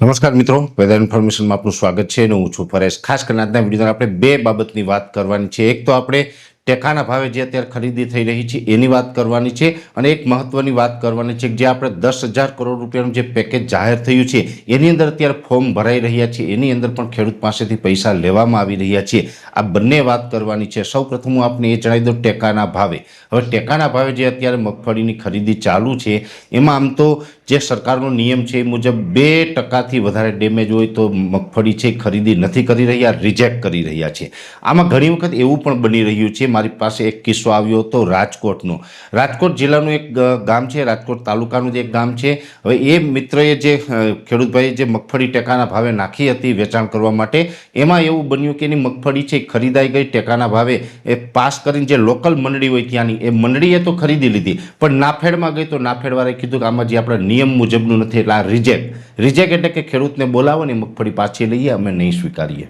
નમસ્કાર મિત્રો વેધર ઇન્ફોર્મેશનમાં આપનું સ્વાગત છે અને હું છું પરેશ. ખાસ કરીને આજના વિડીયોમાં આપણે બે બાબતની વાત કરવાની છે. એક તો આપણે ટેકાના ભાવે જે અત્યારે ખરીદી થઈ રહી છે, એની વાત કરવાની છે અને એક મહત્વની વાત કરવાની છે જે આપણે દસ હજાર કરોડ રૂપિયાનું જે પેકેજ જાહેર થયું છે, એની અંદર અત્યારે ફોર્મ ભરાઈ રહ્યા છે, એની અંદર પણ ખેડૂત પાસેથી પૈસા લેવામાં આવી રહ્યા છે. આ બંને વાત કરવાની છે. સૌ પ્રથમ હું આપને એ જણાવી દઉં ટેકાના ભાવે. હવે ટેકાના ભાવે જે અત્યારે મગફળીની ખરીદી ચાલુ છે, એમાં આમ તો જે સરકારનો નિયમ છે એ મુજબ બે ટકાથી વધારે ડેમેજ હોય તો મગફળી છે ખરીદી નથી કરી રહ્યા રિજેક્ટ કરી રહ્યા છે. આમાં ઘણી વખત એવું પણ બની રહ્યું છે મારી પાસે એક કિસ્સો આવ્યો હતો રાજકોટનો. રાજકોટ જિલ્લાનું એક ગામ છે, રાજકોટ તાલુકાનું જ એક ગામ છે. હવે એ મિત્રએ જે ખેડૂતભાઈએ જે મગફળી ટેકાના ભાવે નાખી હતી વેચાણ કરવા માટે, એમાં એવું બન્યું કે એની મગફળી છે ખરીદાઈ ગઈ ટેકાના ભાવે. એ પાસ કરીને જે લોકલ મંડળી હોય ત્યાંની, એ મંડળીએ તો ખરીદી લીધી. પણ નાફેડમાં ગઈ તો નાફેડવાળાએ કીધું કે આમાં જે આપણા નિયમ મુજબનું નથી, એટલે આ રિજેક્ટ. રિજેક્ટ એટલે કે ખેડૂતને બોલાવો ને મગફળી પાછી લઈએ, અમે નહીં સ્વીકારીએ.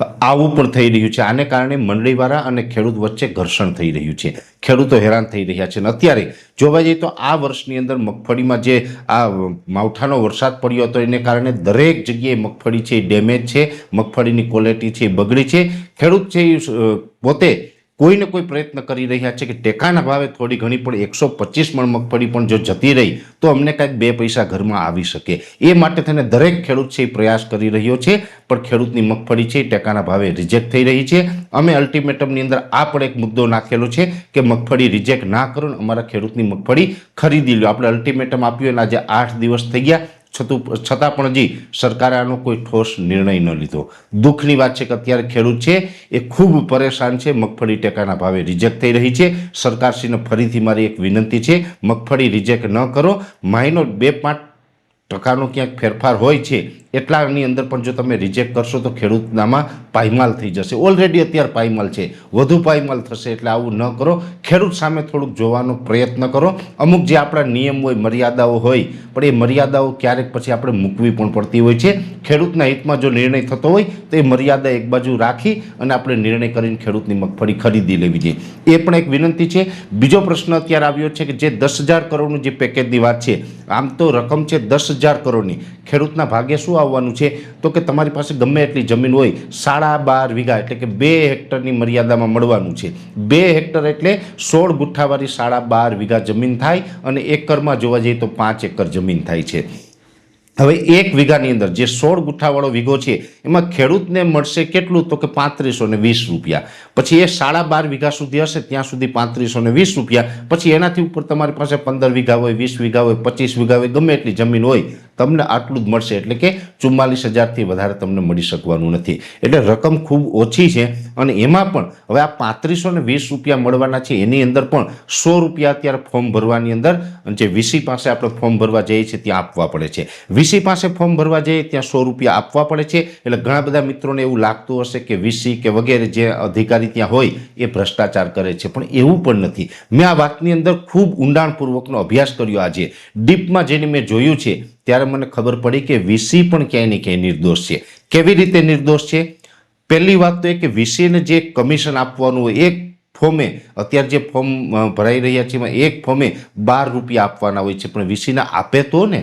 આવું પણ થઈ રહ્યું છે. આને કારણે મંડળીવાળા અને ખેડૂત વચ્ચે ઘર્ષણ થઈ રહ્યું છે. ખેડૂતો હેરાન થઈ રહ્યા છે અને અત્યારે જોવા જઈએ તો આ વર્ષની અંદર મગફળીમાં જે આ માવઠાનો વરસાદ પડ્યો હતો, એને કારણે દરેક જગ્યાએ મગફળી છે, એ ડેમેજ છે, મગફળીની ક્વોલિટી છે, એ બગડી છે. ખેડૂત છે એ પોતે કોઈને કોઈ પ્રયત્ન કરી રહ્યા છે કે ટેકાના ભાવે થોડી ઘણી પણ એકસો પચીસ મણ મગફળી પણ જો જતી રહી, તો અમને કાંઈક બે પૈસા ઘરમાં આવી શકે. એ માટે થઈને દરેક ખેડૂત છે એ પ્રયાસ કરી રહ્યો છે, પણ ખેડૂતની મગફળી છે એ ટેકાના ભાવે રિજેક્ટ થઈ રહી છે. અમે અલ્ટિમેટમની અંદર આ પણ એક મુદ્દો નાખેલો છે કે મગફળી રિજેક્ટ ના કરો અમારા ખેડૂતની મગફળી ખરીદી લો. આપણે અલ્ટિમેટમ આપ્યું અને આજે આઠ દિવસ થઈ ગયા. છતું છતાં પણ જી, સરકારે આનો કોઈ ઠોસ નિર્ણય ન લીધો. દુઃખની વાત છે કે અત્યારે ખેડૂત છે, એ ખૂબ પરેશાન છે, મગફળી ટેકાના ભાવે રિજેક્ટ થઈ રહી છે. સરકારશ્રીને ફરીથી મારી એક વિનંતી છે, મગફળી રિજેક્ટ ન કરો. માઇનો બે પાંચ ટકાનો ક્યાંક ફેરફાર હોય છે એટલાની અંદર પણ જો તમે રિજેક્ટ કરશો તો ખેડૂતનામાં પાયમાલ થઈ જશે. ઓલરેડી અત્યારે પાયમાલ છે. વધુ પાયમાલ થશે એટલે આવું ન કરો. ખેડૂત સામે થોડુંક જોવાનો પ્રયત્ન કરો. અમુક જે આપણા નિયમ હોય, મર્યાદાઓ હોય, પણ એ મર્યાદાઓ ક્યારેક પછી આપણે મૂકવી પણ પડતી હોય છે. ખેડૂતના હિતમાં જો નિર્ણય થતો હોય, તો એ મર્યાદા એક બાજુ રાખી અને આપણે નિર્ણય કરીને ખેડૂતની મગફળી ખરીદી લેવી જોઈએ. એ પણ એક વિનંતી છે. બીજો પ્રશ્ન અત્યારે આવ્યો છે કે જે દસ હજાર કરોડનું જે પેકેજની વાત છે, આમ તો રકમ છે દસ હજાર કરોડની. ખેડૂતના ભાગે શું આવવાનું છે. તો કે તમારી પાસે ગમે એટલી જમીન હોય, સાડા બાર વીઘા એટલે કે બે હેક્ટરની મર્યાદામાં મળવાનું છે. બે હેક્ટર એટલે સોળ ગુઠ્ઠાવાળી સાડા બાર વીઘા જમીન થાય અને એકરમાં જોવા જઈએ તો પાંચ એકર જમીન થાય છે. હવે એક વીઘાની અંદર જે સોળ ગુઠ્ઠાવાળો વીઘો છે, એમાં ખેડૂતને મળશે કેટલું? તો કે પાંત્રીસો ને વીસ રૂપિયા. પછી એ સાડા બાર વીઘા સુધી હશે, ત્યાં સુધી પાંત્રીસો ને વીસ રૂપિયા. પછી એનાથી ઉપર તમારી પાસે પંદર વીઘા હોય, વીસ વીઘા હોય, પચીસ વીઘા હોય, ગમે એટલી જમીન હોય, તમને આટલું જ મળશે. એટલે કે ચુમ્માલીસ હજારથી વધારે તમને મળી શકવાનું નથી. એટલે રકમ ખૂબ ઓછી છે અને એમાં પણ હવે આ પાંત્રીસો ને વીસ રૂપિયા મળવાના છે, એની અંદર પણ સો રૂપિયા અત્યારે ફોર્મ ભરવાની અંદર, જે વીસી પાસે આપણે ફોર્મ ભરવા જઈએ છીએ, ત્યાં આપવા પડે છે. વીસી પાસે ફોર્મ ભરવા જઈએ ત્યાં સો રૂપિયા આપવા પડે છે. એટલે ઘણા બધા મિત્રોને એવું લાગતું હશે કે વીસી કે વગેરે જે અધિકારી ત્યાં હોય એ ભ્રષ્ટાચાર કરે છે. પણ એવું પણ નથી. મેં આ વાતની અંદર ખૂબ ઊંડાણપૂર્વકનો અભ્યાસ કર્યો આજે. ડીપમાં જેને મેં જોયું છે, ત્યારે મને ખબર પડી કે વીસી પણ ક્યાંય ને ક્યાંય નિર્દોષ છે. કેવી રીતે નિર્દોષ છે? પહેલી વાત તો એ કે વીસીને જે કમિશન આપવાનું હોય, એક ફોર્મે, અત્યારે જે ફોર્મ ભરાઈ રહ્યા છે એમાં એક ફોર્મે બાર રૂપિયા આપવાના હોય છે. પણ વીસીના આપે તો ને?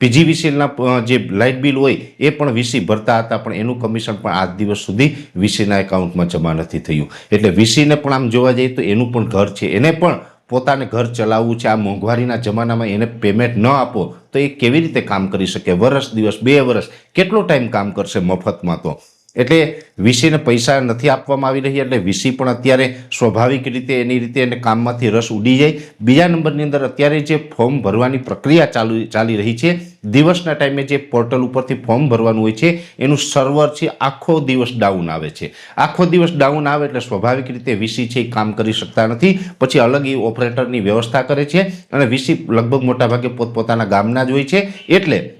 પીજીવીસીએલના જે લાઇટ બિલ હોય એ પણ વીસી ભરતા હતા, પણ એનું કમિશન પણ આજ દિવસ સુધી વીસીના એકાઉન્ટમાં જમા નથી થયું. એટલે વીસીને પણ આમ જોવા જઈએ તો એનું પણ ઘર છે. એને પણ પોતાને ઘર ચલાવવું છે. આ મોંઘવારીના જમાનામાં એને પેમેન્ટ ન આપો તો એ કેવી રીતે કામ કરી શકે? વરસ દિવસ, બે વર્ષ, કેટલો ટાઈમ કામ કરશે મફતમાં તો? એટલે વીસીને પૈસા નથી આપવામાં આવી રહ્યા એટલે વીસી પણ અત્યારે સ્વાભાવિક રીતે એની રીતે એને કામમાંથી રસ ઉડી જાય. બીજા નંબરની અંદર અત્યારે જે ફોર્મ ભરવાની પ્રક્રિયા ચાલુ, ચાલી રહી છે, દિવસના ટાઈમે જે પોર્ટલ ઉપરથી ફોર્મ ભરવાનું હોય છે, એનું સર્વર છે, આખો દિવસ ડાઉન આવે છે. આખો દિવસ ડાઉન આવે એટલે સ્વાભાવિક રીતે વીસી છે એ કામ કરી શકતા નથી, પછી અલગ એ ઓપરેટરની વ્યવસ્થા કરે છે, અને વીસી લગભગ મોટાભાગે પોતપોતાના ગામના જ હોય છે, એટલે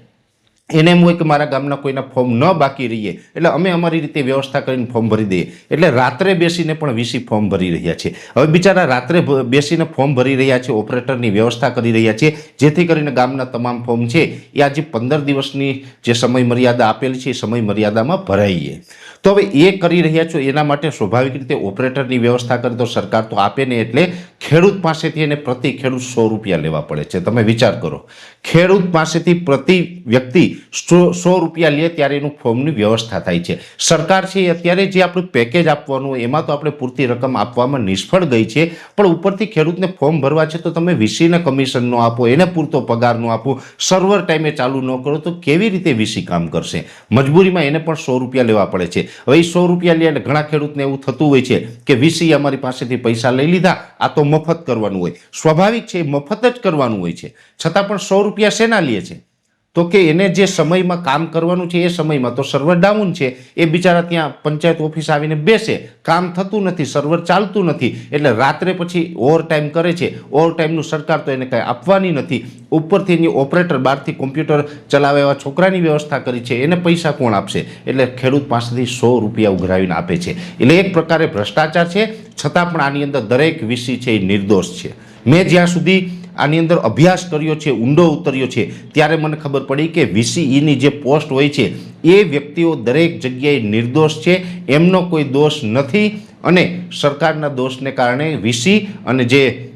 એને એમ હોય કે મારા ગામના કોઈના ફોર્મ ન બાકી રહીએ. એટલે અમે અમારી રીતે વ્યવસ્થા કરીને ફોર્મ ભરી દઈએ. એટલે રાત્રે બેસીને પણ વીસી ફોર્મ ભરી રહ્યા છે હવે બિચારા રાત્રે બેસીને ફોર્મ ભરી રહ્યા છે, ઓપરેટરની વ્યવસ્થા કરી રહ્યા છે, જેથી કરીને ગામના તમામ ફોર્મ છે, એ આજે પંદર દિવસની જે સમય મર્યાદા આપેલી છે, એ સમય મર્યાદામાં ભરાઈએ. તો હવે એ કરી રહ્યા છો, એના માટે સ્વાભાવિક રીતે ઓપરેટરની વ્યવસ્થા કરે તો સરકાર તો આપે ને એટલે ખેડૂત પાસેથી એને પ્રતિ ખેડૂત સો રૂપિયા લેવા પડે છે. તમે વિચાર કરો. ખેડૂત પાસેથી પ્રતિ વ્યક્તિ સો સો રૂપિયા લે ત્યારે એનું ફોર્મની વ્યવસ્થા થાય છે. સરકાર છે અત્યારે જે આપણું પેકેજ આપવાનું એમાં તો આપણે પૂરતી રકમ આપવામાં નિષ્ફળ ગઈ છે. પણ ઉપરથી ખેડૂતને ફોર્મ ભરવા છે તો તમે વીસીને કમિશન ન આપો, એને પૂરતો પગાર ન આપો, સર્વર ટાઈમે ચાલુ ન કરો તો કેવી રીતે વીસી કામ કરશે? મજબૂરીમાં એને પણ સો રૂપિયા લેવા પડે છે. હવે એ સો રૂપિયા લે ઘણા ખેડૂતને એવું થતું હોય છે કે વીસી અમારી પાસેથી પૈસા લઈ લીધા, આ તો મફત કરવાનું હોય. સ્વાભાવિક છે મફત જ કરવાનું હોય છે. છતાં પણ સો રૂપિયા શેના લે છે? તો કે એને જે સમયમાં કામ કરવાનું છે એ સમયમાં, તો સર્વર ડાઉન છે, એ બિચારા ત્યાં પંચાયત ઓફિસ આવીને બેસે, કામ થતું નથી સર્વર ચાલતું નથી, એટલે રાત્રે પછી ઓવર ટાઈમ કરે છે ઓવર ટાઈમનું સરકાર તો એને કાંઈ આપવાની નથી, ઉપરથી એની ઓપરેટર બહારથી કોમ્પ્યુટર ચલાવે એવા છોકરાની વ્યવસ્થા કરી છે, એને પૈસા કોણ આપશે? એટલે ખેડૂત પાસેથી સો રૂપિયા ઉઘરાવીને આપે છે. એટલે એક પ્રકારે ભ્રષ્ટાચાર છે, છતાં પણ આની અંદર દરેક વિષય છે એ નિર્દોષ છે. મેં જ્યાં સુધી આની અંદર અભ્યાસ કર્યો છે, ઊંડો ઉતર્યો છે. ત્યારે મને ખબર પડી કે વીસીઈની જે પોસ્ટ હોય છે, એ વ્યક્તિઓ દરેક જગ્યાએ નિર્દોષ છે, એમનો કોઈ દોષ નથી. અને સરકારના દોષને કારણે વીસી અને જે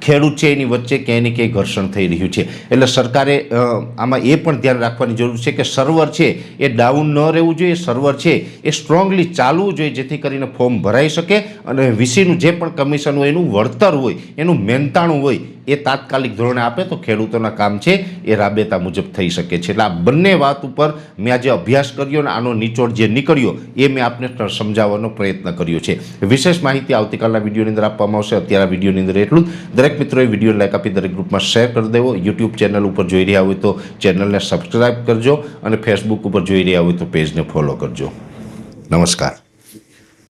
ખેડૂત છે એની વચ્ચે ક્યાંય ને ક્યાંય ઘર્ષણ થઈ રહ્યું છે. એટલે સરકારે આમાં એ પણ ધ્યાન રાખવાની જરૂર છે કે સર્વર છે એ ડાઉન ન રહેવું જોઈએ, સર્વર છે એ સ્ટ્રોંગલી ચાલવું જોઈએ જેથી કરીને ફોર્મ ભરાઈ શકે અને વીસીનું જે પણ કમિશન હોય એનું વળતર હોય, એનું મહેનતાણું હોય, એ તાત્કાલિક ધોરણે આપે તો ખેડૂતોના કામ છે એ રાબેતા મુજબ થઈ શકે છે. એટલે આ બંને વાત ઉપર મેં આજે અભ્યાસ કર્યો અને આનો નિચોડ જે નીકળ્યો એ મેં આપને સમજાવવાનો પ્રયત્ન કર્યો છે. વિશેષ માહિતી આવતીકાલના વિડીયોની અંદર આપવામાં આવશે. અત્યારે આ વિડીયોની અંદર એટલું જ. દરેક મિત્રોએ વીડિયો લાઈક આપી દરેક ગ્રુપમાં શેર કરી દેવો. યુટ્યુબ ચેનલ ઉપર જોઈ રહ્યા હોય તો ચેનલને સબસ્ક્રાઈબ કરજો અને ફેસબુક ઉપર જોઈ રહ્યા હોય તો પેજને ફોલો કરજો. નમસ્કાર.